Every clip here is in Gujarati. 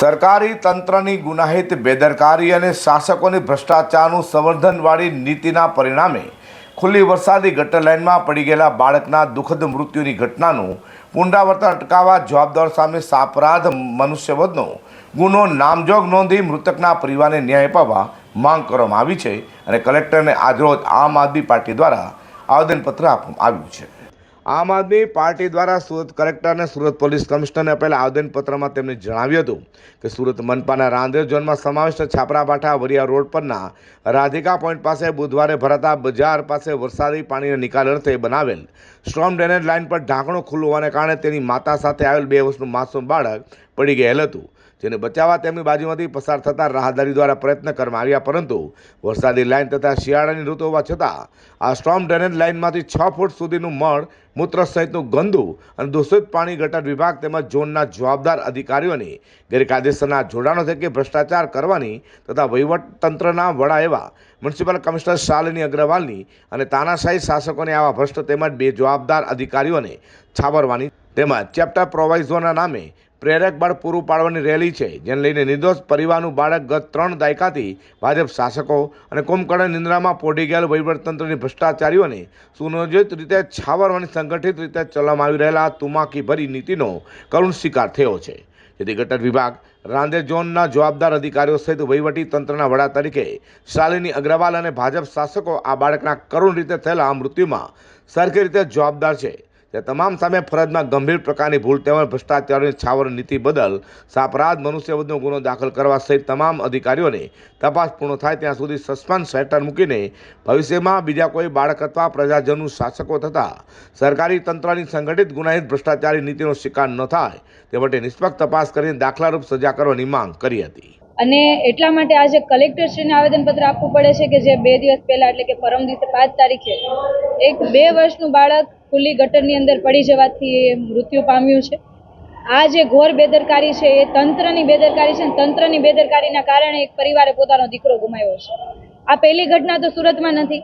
સરકારી તંત્રની ગુનાહિત, બેદરકારી અને શાસકોની ભ્રષ્ટાચારનું સંવર્ધનવાળી નીતિના પરિણામે ખુલ્લી વરસાદી ગટર લાઇનમાં પડી ગયેલા બાળકના દુઃખદ મૃત્યુની ઘટનાનું પુનરાવર્તન અટકાવવા જવાબદાર સામે સાપરાધ મનુષ્યવધનો ગુનો નામજોગ નોંધી મૃતકના પરિવારને ન્યાય અપાવવા માંગ કરવામાં આવી છે અને કલેક્ટરને આજરોજ આમ આદમી પાર્ટી દ્વારા આવેદનપત્ર આપવામાં આવ્યું છે. આમ આદમી પાર્ટી દ્વારા સુરત કલેક્ટર અને સુરત પોલીસ કમિશનરને આપેલા આવેદનપત્રમાં તેમણે જણાવ્યું હતું કે સુરત મનપાના રાંદેર ઝોનમાં સમાવિષ્ટ છાપરાભાઠા વરિયા રોડ પરના રાધિકા પોઈન્ટ પાસે બુધવારે ભરાતા બજાર પાસે વરસાદી પાણીના નિકાલ અર્થે બનાવેલ સ્ટ્રોમ ડ્રેનેજ લાઇન પર ઢાંકણું ખુલ્લું હોવાને કારણે તેની માતા સાથે આવેલ બે વર્ષનું માસૂમ બાળક પડી ગયેલ હતું. જેને બચાવવા તેમની બાજુમાંથી પસાર થતા રાહદારી દ્વારા પ્રયત્ન કરવામાં આવ્યા, પરંતુ વરસાદી લાઇન તથા શિયાળાની ઋતુ હોવા છતાં આ સ્ટ્રોમ ડ્રેનેજ લાઇનમાંથી છ ફૂટ સુધીનું મળ, મૂત્ર સહિતનું ગંદુ અને દૂષિત પાણી ગટર વિભાગ તેમજ ઝોનના જવાબદાર અધિકારીઓની ગેરકાયદેસરના જોડાણો થકી ભ્રષ્ટાચાર કરવાની તથા વહીવટતંત્રના વડા એવા મ્યુનિસિપલ કમિશનર શાલિની અગ્રવાલની અને તાનાશાહી શાસકોને આવા ભ્રષ્ટ તેમજ બે જવાબદાર અધિકારીઓને છાબરવાની તેમજ ચેપ્ટર પ્રોવાઇઝોના નામે પ્રેરક બળ પૂરું પાડવાની રેલી છે, જેને લઈને નિર્દોષ પરિવારનું બાળક ગત ત્રણ દાયકાથી ભાજપ શાસકો અને કુંભકર્ણ નિંદ્રામાં પોઢી ગયેલ વહીવટતંત્રની ભ્રષ્ટાચારીઓને સુનિયોજિત રીતે છાવર અને સંગઠિત રીતે ચલાવવામાં આવી રહેલા તુમાકી ભરી નીતિનો કરુણ શિકાર થયો છે. જેથી ગટર વિભાગ, રાંદેર ઝોનના જવાબદાર અધિકારીઓ સહિત વહીવટી તંત્રના વડા તરીકે શાલિની અગ્રવાલ અને ભાજપ શાસકો આ બાળકના કરુણ રીતે થયેલા મૃત્યુમાં સરખી રીતે જવાબદાર છે. તે તમામ સામે ફરજમાં ગંભીર પ્રકારની ભૂલ તેમજ ભ્રષ્ટાચારની છાવર નીતિ બદલ સાપરાધ મનુષ્યવધનો ગુનો દાખલ કરવા સહિત તમામ અધિકારીઓને તપાસ પૂર્ણ થાય ત્યાં સુધી સસ્પેન્સ હેઠળ મૂકીને ભવિષ્યમાં બીજા કોઈ બાળક અથવા પ્રજાજનનું શાસકો થતાં સરકારી તંત્રની સંગઠિત ગુનાહિત ભ્રષ્ટાચારી નીતિનો શિકાર ન થાય તે માટે નિષ્પક્ષ તપાસ કરીને દાખલારૂપ સજા કરવાની માંગ કરી હતી. અને એટલા માટે આજે કલેક્ટરશ્રીને આવેદનપત્ર આપવું પડે છે કે જે બે દિવસ પહેલા, એટલે કે પરમ દિવસે પાંચ તારીખે, એક બે વર્ષનું બાળક ખુલ્લી ગટરની અંદર પડી જવાથી એ મૃત્યુ પામ્યું છે. આ જે ઘોર બેદરકારી છે, એ તંત્રની બેદરકારી છે તંત્રની બેદરકારીના કારણે એક પરિવારે પોતાનો દીકરો ગુમાવ્યો છે. આ પહેલી ઘટના તો સુરતમાં નથી.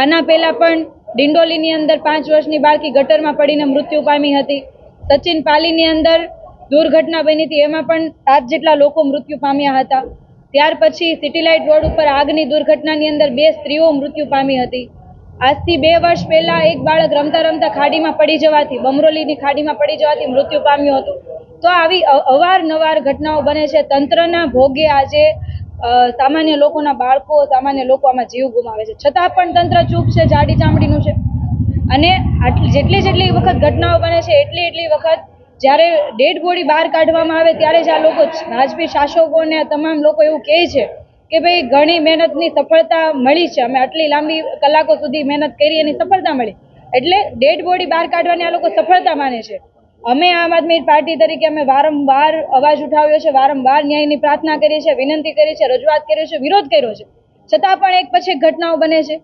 આના પહેલાં પણ ડિંડોલીની અંદર પાંચ વર્ષની બાળકી ગટરમાં પડીને મૃત્યુ પામી હતી. સચિન પાલીની અંદર દુર્ઘટના બની હતી. એમાં પણ સાત જેટલા લોકો મૃત્યુ પામ્યા હતા. ત્યાર પછી સિટીલાઇટ રોડ ઉપર આગની દુર્ઘટનાની અંદર બે સ્ત્રીઓ મૃત્યુ પામી હતી. આજથી બે વર્ષ પહેલાં એક બાળક રમતા રમતા ખાડીમાં પડી જવાથી, બમરોલીની ખાડીમાં પડી જવાથી મૃત્યુ પામ્યું હતું. તો આવી અવારનવાર ઘટનાઓ બને છે. તંત્રના ભોગે આજે સામાન્ય લોકોના બાળકો, સામાન્ય લોકો આમાં જીવ ગુમાવે છે. છતાં પણ તંત્ર ચૂપ છે, જાડી ચામડીનું છે. અને આટલી, જેટલી જેટલી વખત ઘટનાઓ બને છે, એટલી એટલી વખત જ્યારે ડેડ બોડી બહાર કાઢવામાં આવે ત્યારે જ આ લોકો રાજપી શાસકોને તમામ લોકો એવું કહે છે કે ભાઈ ઘણી મહેનતની સફળતા મળી છે. અમે આટલી લાંબી કલાકો સુધી મહેનત કરી એની સફળતા મળી. એટલે ડેડ બોડી બહાર કાઢવાની આ લોકો સફળતા માને છે. અમે આમ આદમી પાર્ટી તરીકે અમે વારંવાર અવાજ ઉઠાવ્યો છે, વારંવાર ન્યાયની પ્રાર્થના કરી છે વિનંતી કરી છે રજૂઆત કરી છે વિરોધ કર્યો છે. છતાં પણ એક પછી ઘટનાઓ બને છે.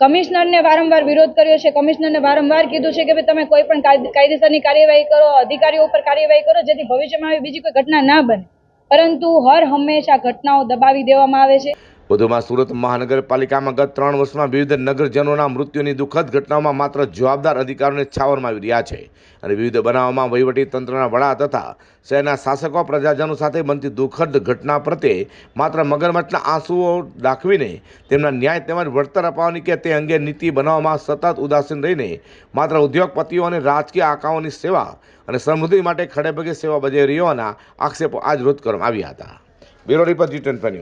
કમિશનરને વારંવાર વિરોધ કર્યો છે. કમિશનરને વારંવાર કીધું છે કે ભાઈ તમે કોઈ પણ કાયદેસરની કાર્યવાહી કરો, અધિકારીઓ ઉપર કાર્યવાહી કરો, જેથી ભવિષ્યમાં આવી બીજી કોઈ ઘટના ના બને. પરંતુ હર હંમેશા ઘટનાઓ દબાવી દેવામાં આવે છે. વધુમાં સુરત મહાનગરપાલિકામાં ગત ત્રણ વર્ષમાં વિવિધ નગરજનોના મૃત્યુની દુઃખદ ઘટનાઓમાં માત્ર જવાબદાર અધિકારીઓને છાવરમાં આવી રહ્યા છે અને વિવિધ બનાવોમાં વહીવટી તંત્રના વડા તથા શહેરના શાસકો, પ્રજાજનો સાથે બનતી દુઃખદ ઘટના પ્રત્યે માત્ર મગરમઠના આંસુઓ દાખવીને તેમના ન્યાય તેમજ વળતર અપાવવાની કે તે અંગે નીતિ બનાવવામાં સતત ઉદાસીન રહીને માત્ર ઉદ્યોગપતિઓ અને રાજકીય આંકાઓની સેવા અને સમૃદ્ધિ માટે ખડેપગે સેવા બજાવી રહ્યોના આક્ષેપો આજ રોજ કરવામાં આવ્યા હતા. Bureau report G twenty